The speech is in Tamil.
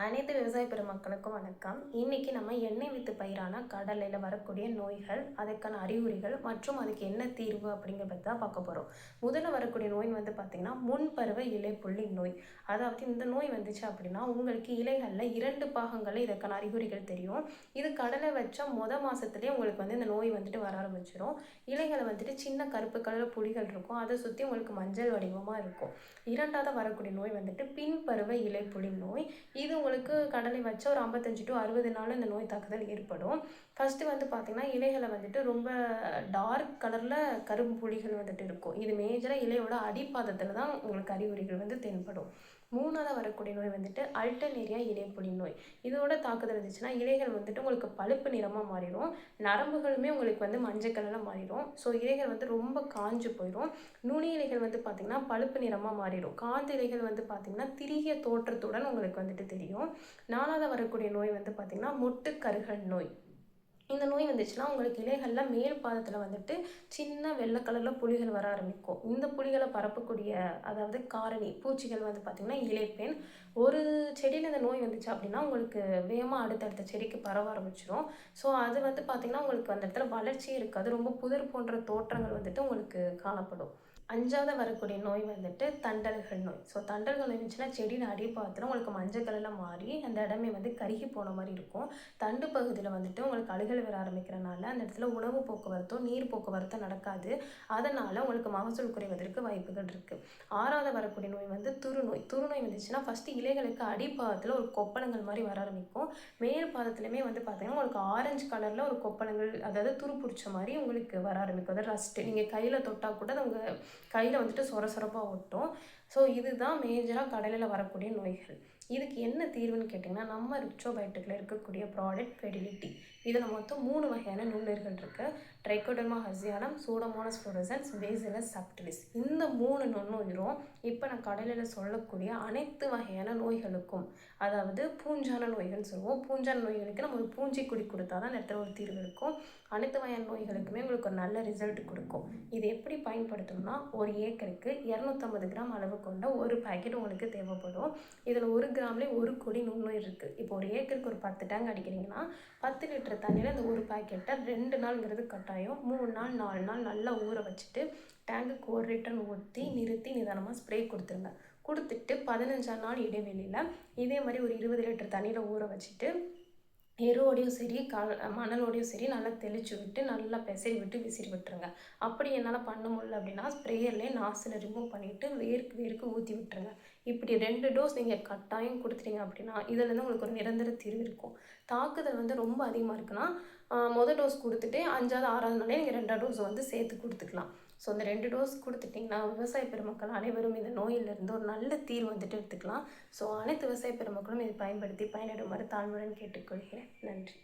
அனைத்து விவசாய பெருமக்களுக்கும் வணக்கம். இன்னைக்கு நம்ம எண்ணெய் வித்து பயிரான கடலையில் வரக்கூடிய நோய்கள் அதுக்கான அறிகுறிகள் மற்றும் அதுக்கு என்ன தீர்வு அப்படிங்கிறத பற்றி தான் பார்க்க போகிறோம் முதல்ல வரக்கூடிய நோய் வந்து பார்த்திங்கன்னா முன்பருவ இலை புள்ளி நோய். அதாவது இந்த நோய் வந்துச்சு அப்படின்னா உங்களுக்கு இலைகளில் இரண்டு பாகங்களில் இதற்கான அறிகுறிகள் தெரியும். இது கடலை வச்சா மொதல் மாதத்துலேயே உங்களுக்கு வந்து இந்த நோய் வந்துட்டு வர ஆரம்பிச்சிடும் இலைகளை வந்துட்டு சின்ன கருப்பு கலர் புலிகள் இருக்கும். அதை சுற்றி உங்களுக்கு மஞ்சள் வடிவமாக இருக்கும். இரண்டாவது வரக்கூடிய நோய் வந்துட்டு பின்பருவ இலை புள்ளி நோய். இது உங்களுக்கு கடலை வச்ச ஒரு ஐம்பத்தஞ்சு டு அறுபது நாள் இந்த நோய் தாக்குதல் ஏற்படும். ஃபஸ்ட்டு வந்து பார்த்திங்கன்னா இலைகளை வந்துட்டு ரொம்ப டார்க் கலரில் கரும்பு புள்ளிகள் வந்துட்டு இருக்கும். இது மேஜராக இலையோட அடிப்பாதத்தில் தான் உங்களுக்கு அறிகுறிகள் வந்து தென்படும். மூணாவது வரக்கூடிய நோய் வந்துட்டு அல்டர்னேரியா இலைப்புலி நோய். இதோட தாக்குதல் இருந்துச்சுன்னா இலைகள் வந்துட்டு உங்களுக்கு பழுப்பு நிறமாக மாறிடும். நரம்புகளுமே உங்களுக்கு வந்து மஞ்சள் கலரில் மாறிடும். ஸோ இலைகள் வந்து ரொம்ப காஞ்சு போயிடும். நுனி இலைகள் வந்து பார்த்திங்கன்னா பழுப்பு நிறமாக மாறிடும். காந்த இலைகள் வந்து பார்த்திங்கன்னா திரிய தோற்றத்துடன் உங்களுக்கு வந்துட்டு தெரியும். நாலாவது வரக்கூடிய நோய் வந்து பார்த்திங்கன்னா மொட்டுக்கருகள் நோய். இந்த நோய் வந்துச்சுன்னா உங்களுக்கு இலைகளில் மேல் பாதத்தில் வந்துட்டு சின்ன வெள்ளை கலரில் புலிகள் வர ஆரம்பிக்கும். இந்த புலிகளை பரப்பக்கூடிய அதாவது காரணி பூச்சிகள் வந்து பார்த்திங்கன்னா இலைப்பெண் ஒரு செடியில் இந்த நோய் வந்துச்சு அப்படின்னா உங்களுக்கு வேகமாக அடுத்தடுத்த செடிக்கு பரவ ஆரம்பிச்சிடும் ஸோ அது வந்து பார்த்திங்கன்னா உங்களுக்கு அந்த இடத்துல வளர்ச்சியே இருக்காது. ரொம்ப புதர் போன்ற தோற்றங்கள் வந்துட்டு உங்களுக்கு காணப்படும். அஞ்சாவது வரக்கூடிய நோய் வந்துட்டு தண்டல்கள் நோய். ஸோ தண்டல்கள் இருந்துச்சுன்னா செடியில் அடிப்பாத்தில் உங்களுக்கு மஞ்சள் கலரில் மாறி அந்த இடமே வந்து கருகி போன மாதிரி இருக்கும். தண்டு பகுதியில் வந்துட்டு உங்களுக்கு அழுகல் வர ஆரம்பிக்கிறனால அந்த இடத்துல உணவு போக்குவரத்தும் நீர் போக்குவரத்தும் நடக்காது. அதனால் உங்களுக்கு மகசூல் குறைவதற்கு வாய்ப்புகள் இருக்குது ஆறாவது வரக்கூடிய நோய் வந்து துருநோய். துருநோய் வந்துச்சுன்னா ஃபஸ்ட்டு இலைகளுக்கு அடிப்பாதத்தில் ஒரு கொப்பளங்கள் மாதிரி வர ஆரம்பிக்கும். மேல் பாதத்துலையுமே வந்து பார்த்தீங்கன்னா உங்களுக்கு ஆரஞ்சு கலரில் ஒரு கொப்பளங்கள் அதாவது துரு பிடிச்ச மாதிரி உங்களுக்கு வர ஆரம்பிக்கும். அதாவது ரஸ்ட்டு நீங்கள் கையில் தொட்டால் கூட அது உங்கள் கையில் வந்துட்டு சொர சொரப்பாக ஒட்டும். ஸோ இதுதான் மேஜராக கடலில் வரக்கூடிய நோய்கள். இதுக்கு என்ன தீர்வுன்னு கேட்டிங்கன்னா நம்ம ரிச்சோபைட்டுக்கில் இருக்கக்கூடிய ப்ராடக்ட் ஃபெடிலிட்டி இதில் மொத்தம் மூணு வகையான நுண்ணுயிர்கள் இருக்குது Trichoderma harzianum Pseudomonas fluorescens Bacillus subtilis இந்த மூணு நுண்ணுயிரும் இப்போ நான் கடலில் சொல்லக்கூடிய அனைத்து வகையான நோய்களுக்கும் அதாவது பூஞ்சான நோய்கள்னு சொல்லுவோம். பூஞ்சான நோய்களுக்கு நம்ம ஒரு பூஞ்சிக்குடி கொடுத்தா தான் இடத்துல ஒரு தீர்வு இருக்கும். அனைத்து வகையான நோய்களுக்குமே உங்களுக்கு ஒரு நல்ல ரிசல்ட் கொடுக்கும். இது எப்படி பயன்படுத்தணும்னா ஒரு ஏக்கருக்கு இரநூத்தம்பது கிராம் அளவு கொண்ட ஒரு பேக்கெட் உங்களுக்கு தேவைப்படும். இதில் ஒரு கிராம்லேயே ஒரு கொடி நூலும் இருக்குது இப்போ ஒரு ஏக்கருக்கு ஒரு பத்து டேங்க் அடிக்கிறீங்கன்னா பத்து லிட்டர் தண்ணியில் இந்த ஒரு பேக்கெட்டை ரெண்டு நாள்ங்கிறது கட்டாயம். மூணு நாள் நாலு நாள் நல்லா ஊற வச்சுட்டு டேங்குக்கு ஒரு லிட்டர் ஊற்றி நிறுத்தி நிதானமாக ஸ்ப்ரே கொடுத்துருங்க. கொடுத்துட்டு பதினஞ்சாம் நாள் இடைவெளியில் இதே மாதிரி ஒரு இருபது லிட்டர் தண்ணியில் ஊற வச்சுட்டு எருவோடையும் சரி கல் மணலோடையும் சரி நல்லா தெளித்து விட்டு நல்லா பெசரி விட்டு விசிறி விட்டுருங்க. அப்படி என்னால் பண்ண முடியல அப்படின்னா ஸ்ப்ரேயர்லேயே நாசில் ரிமூவ் பண்ணிவிட்டு வேர்க்கு வேர்க்கு ஊற்றி விட்டுருங்க. இப்படி ரெண்டு டோஸ் நீங்கள் கட்டாயம் கொடுத்துட்டீங்க அப்படின்னா இதுலேருந்து உங்களுக்கு ஒரு நிரந்தர தீர்வு இருக்கும். தாக்குதல் வந்து ரொம்ப அதிகமாக இருக்குன்னா மொதல் டோஸ் கொடுத்துட்டு அஞ்சாவது ஆறாவது நாளே நீங்கள் ரெண்டாவது டோஸ் வந்து சேர்த்து கொடுத்துக்கலாம். ஸோ இந்த ரெண்டு டோஸ் கொடுத்துட்டிங்கன்னா விவசாய பெருமக்கள் அனைவரும் இந்த நோயிலிருந்து ஒரு நல்ல தீர்வு வந்துட்டு எடுத்துக்கலாம். ஸோ அனைத்து விவசாய பெருமக்களும் இதை பயன்படுத்தி பயனிடுமாறு தாழ்வுடன் கேட்டுக்கொள்கிறேன். நன்றி.